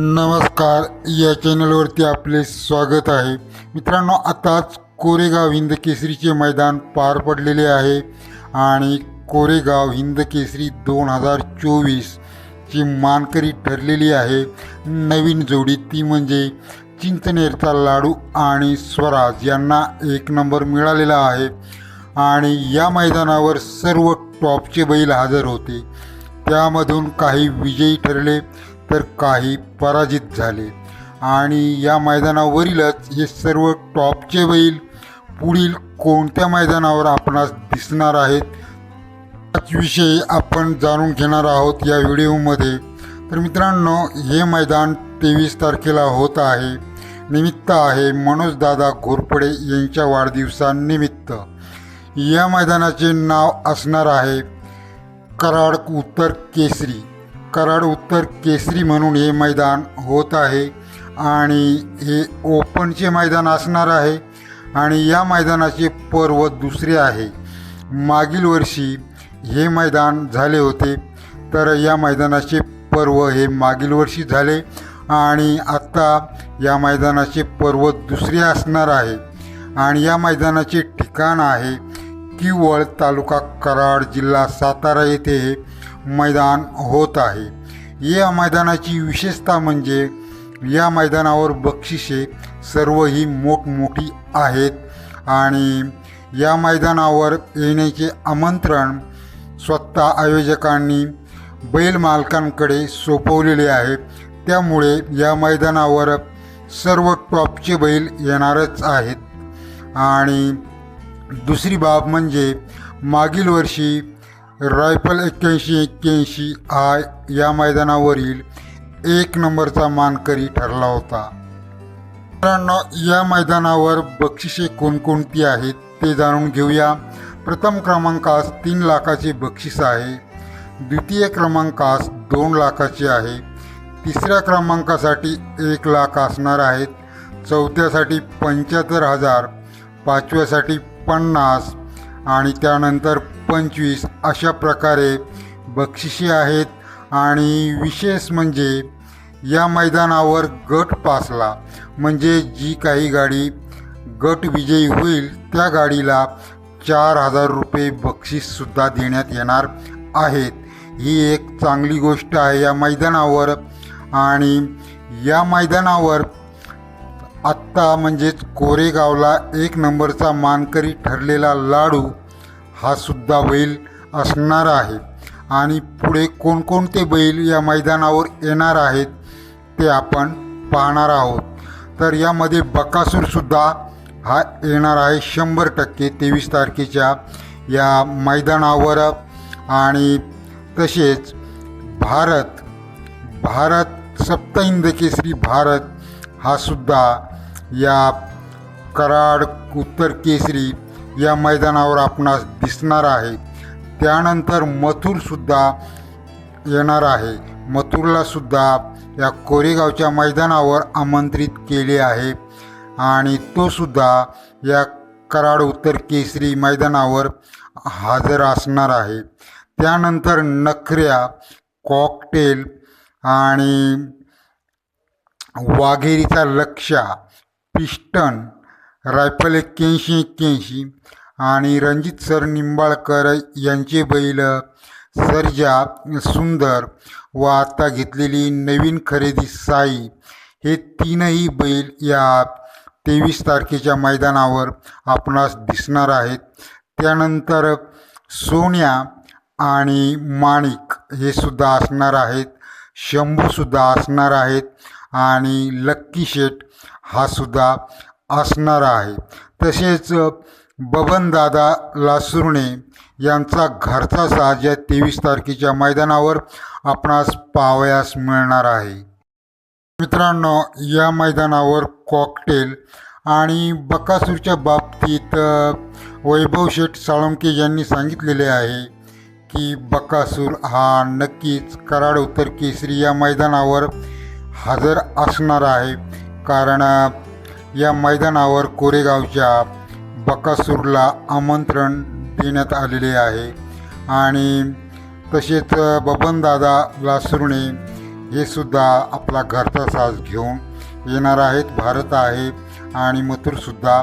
नमस्कार या चॅनलवरती आपले स्वागत आहे. मित्रांनो आताच कोरेगाव हिंद केसरीचे मैदान पार पडलेले आहे आणि कोरेगाव हिंद केसरी दोन हजार चोवीसची मानकरी ठरलेली आहे. नवीन जोडी ती म्हणजे चिंचनेरचा लाडू आणि स्वराज यांना एक नंबर मिळालेला आहे. आणि या मैदानावर सर्व टॉपचे बैल हजर होते. त्यामधून काही विजयी ठरले. तर काही पराजित झाले. आणि या मैदानावरीलच हे सर्व टॉपचे बैल पुढील कोणत्या मैदानावर आपणास दिसणार आहेत त्याचविषयी आपण जाणून घेणार आहोत या व्हिडिओमध्ये. तर मित्रांनो हे मैदान तेवीस तारखेला होत आहे. निमित्त आहे मनोजदादा घोरपडे यांच्या वाढदिवसानिमित्त. या मैदानाचे नाव असणार आहे कराड उत्तर केसरी. कराड उत्तर केसरी म्हणून हे मैदान होत आहे आणि हे ओपनचे मैदान असणार आहे आणि या मैदानाचे पर्व दुसरे आहे. मागील वर्षी हे मैदान झाले होते तर या मैदानाचे पर्व हे मागील वर्षी झाले आणि आत्ता या मैदानाचे पर्व दुसरे असणार आहे. आणि या मैदानाचे ठिकाण आहे किवळ तालुका कराड जिल्हा सातारा येथे. हे मैदान होत आहे. या मैदानाची विशेषता म्हणजे या मैदानावर बक्षिसे सर्व ही मोठमोठी आहेत आणि या मैदानावर येण्याचे आमंत्रण स्वतः आयोजकांनी बैल मालकांकडे सोपवलेले आहे. त्यामुळे या मैदानावर सर्व टॉपचे बैल येणारच आहेत. आणि दुसरी बाब म्हणजे मागील वर्षी रायफल एक्क्याऐंशी एक्क्याऐंशी आय या मैदानावरील एक नंबरचा मानकरी ठरला होता. मित्रांनो या मैदानावर बक्षिसे कोणकोणती आहेत ते जाणून घेऊया. प्रथम क्रमांकास तीन लाखाचे बक्षीस आहे. द्वितीय क्रमांकास दोन लाखाचे आहे. तिसऱ्या क्रमांकासाठी एक लाख असणार आहेत. चौथ्यासाठी पंच्याहत्तर हजार पाचव्यासाठी पन्नास आणि त्यानंतर पंचवीस अशा प्रकारे बक्षिसे आहेत. आणि विशेष म्हणजे या मैदानावर गट पासला. म्हणजे जी काही गाडी गट विजयी होईल त्या गाडीला चार हजार रुपये बक्षीससुद्धा देण्यात येणार आहेत. ही एक चांगली गोष्ट आहे या मैदानावर. आणि या मैदानावर आत्ता म्हणजेच कोरेगावला एक नंबरचा मानकरी ठरलेला लाडू हा सुद्धा बैल असणार आहे. आणि पुढे कोणकोणते बैल या मैदानावर येणार आहेत ते आपण पाहणार आहोत. तर यामध्ये बकासूरसुद्धा हा येणार आहे शंभर टक्के तेवीस तारखेच्या या मैदानावर. आणि तसेच भारत भारत सप्तहिंद केसरी भारत हा सुद्धा या कराड उत्तर केसरी या मैदानावर आपणास दिसणार आहे. त्यानंतर मथुरसुद्धा येणार आहे. मथुरलासुद्धा या कोरेगावच्या मैदानावर आमंत्रित केले आहे. आणि तोसुद्धा या कराड उत्तर केसरी मैदानावर हजर असणार आहे. त्यानंतर नखऱ्या कॉकटेल आणि वाघेरीचा लक्षा पिस्टन रायफल एक्क्याऐंशी एक्क्याऐंशी आणि रणजित सर निंबाळकर यांचे बैल सर्जा सुंदर व आता घेतलेली नवीन खरेदी साई हे तीनही बैल या तेवीस तारखेच्या मैदानावर आपणास दिसणार आहेत. त्यानंतर सोन्या आणि माणिक हे सुद्धा असणार आहेत. शंभूसुद्धा असणार आहेत आणि लक्की शेट हा सुद्धा असणार आहे. तसेच बबनदादा लासुर्णे यांचा घरचा साज या तेवीस तारखेच्या मैदानावर आपणास पावयास मिळणार आहे. मित्रांनो या मैदानावर कॉकटेल आणि बकासूरच्या बाबतीत वैभव शेठ साळुंके यांनी सांगितलेले आहे की बकासूर हा नक्कीच कराड उत्तर केसरी या मैदानावर हजर असणार आहे. कारण या मैदानावर कोरेगावच्या बकासूरला आमंत्रण देण्यात आलेले आहे. आणि तसेच बबनदादा लासुर्णे हे सुद्धा आपला घरचा साज घेऊन येणार आहेत. भारत आहे आणि मथुरसुद्धा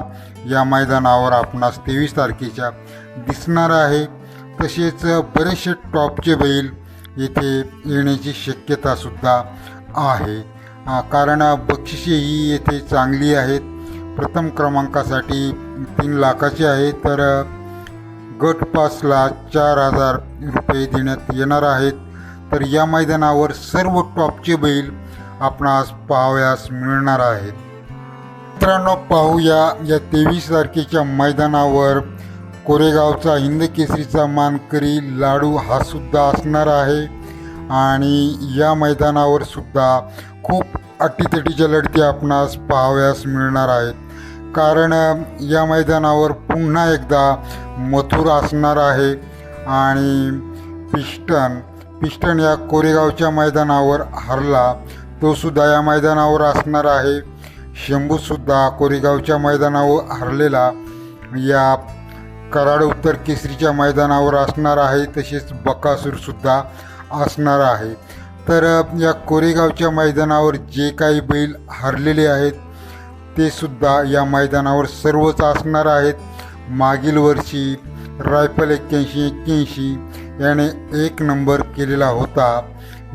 या मैदानावर आपणास तेवीस तारखेच्या दिसणार आहे. तसेच बरेचसे टॉपचे बैल येथे येण्याची शक्यतासुद्धा आहे. कारण बक्षिसे ही येथे चांगली आहेत. प्रथम क्रमांकासाठी तीन लाखाची आहे तर गट पासला चार हजार रुपये देण्यात येणार आहेत. तर या मैदानावर सर्व टॉपचे बैल आपणास पाहावयास मिळणार आहेत. मित्रांनो पाहूया या तेवीस तारखेच्या मैदानावर कोरेगावचा हिंदकेसरीचा मानकरी लाडू हा सुद्धा असणार आहे. आणि या मैदानावर सुद्धा खूप अटीतटीच्या लढती आपणास पाहावयास मिळणार आहेत. कारण या मैदानावर पुन्हा एकदा मथुर असणार आहे आणि पिस्टन पिस्टन या कोरेगावच्या मैदानावर हरला तोसुद्धा या मैदानावर असणार आहे. शंभूसुद्धा कोरेगावच्या मैदानावर हरलेला या कराड उत्तर केसरीच्या मैदानावर असणार आहे तसेच बकासूरसुद्धा असणार आहे. तर या कोरेगावच्या मैदानावर जे काही बैल हरलेले आहेत ते सुद्धा या मैदानावर सर्वच असणार आहेत. मागील वर्षी रायफल एक्क्याऐंशी एक्क्याऐंशी याने एक नंबर केलेला होता.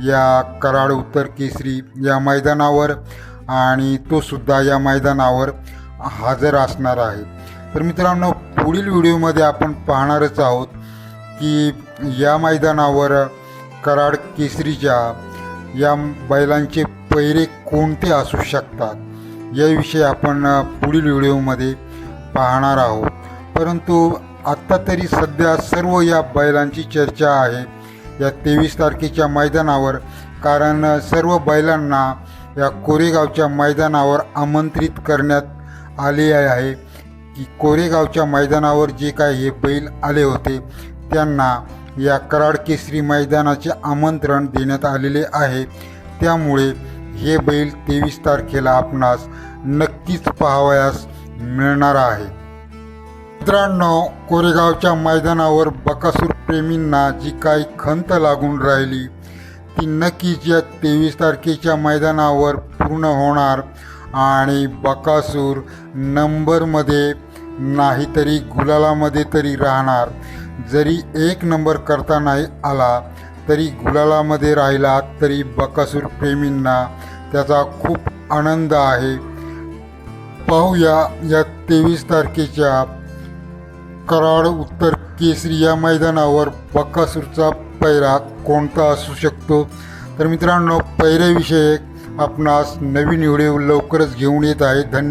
या कराड उत्तर केसरी या मैदानावर आणि तो सुद्धा या मैदानावर हजर असणार आहे. तर मित्रांनो पुढील व्हिडिओमध्ये आपण पाहणारच आहोत की या मैदानावर कराड केसरीच्या या बैलांचे पैरे कोणते असू शकतात याविषयी आपण पुढील व्हिडिओमध्ये पाहणार आहोत. परंतु आत्ता तरी सध्या सर्व या बैलांची चर्चा आहे. या तेवीस तारखेच्या मैदानावर कारण सर्व बैलांना या कोरेगावच्या मैदानावर आमंत्रित करण्यात आले आहे. की कोरेगावच्या मैदानावर जे काही हे बैल आले होते त्यांना या कराड केसरी मैदानाचे आमंत्रण देण्यात आलेले आहे. त्यामुळे हे बैल तेवीस तारखेला आपणास नक्कीच पाहावयास मिळणार आहे. मित्रांनो कोरेगावच्या मैदानावर बकासूर प्रेमींना जी काही खंत लागून राहिली ती नक्कीच या तेवीस तारखेच्या मैदानावर पूर्ण होणार आणि बकासूर नंबरमध्ये नाही तरी गुलालामध्ये तरी राहणार. जरी एक नंबर करता नाही आला तरी गुलालामध्ये राहिला तरी बकासूर प्रेमींना त्याचा खूप आनंद आहे. पाहूया या तेवीस तारखेच्या कराड उत्तर केसरी या मैदानावर बकासूरचा पैरा कोणता असू शकतो? तर मित्रांनो पैऱ्याविषयक आपणास नवीन व्हिडिओ लवकरच घेऊन येत आहे. धन्य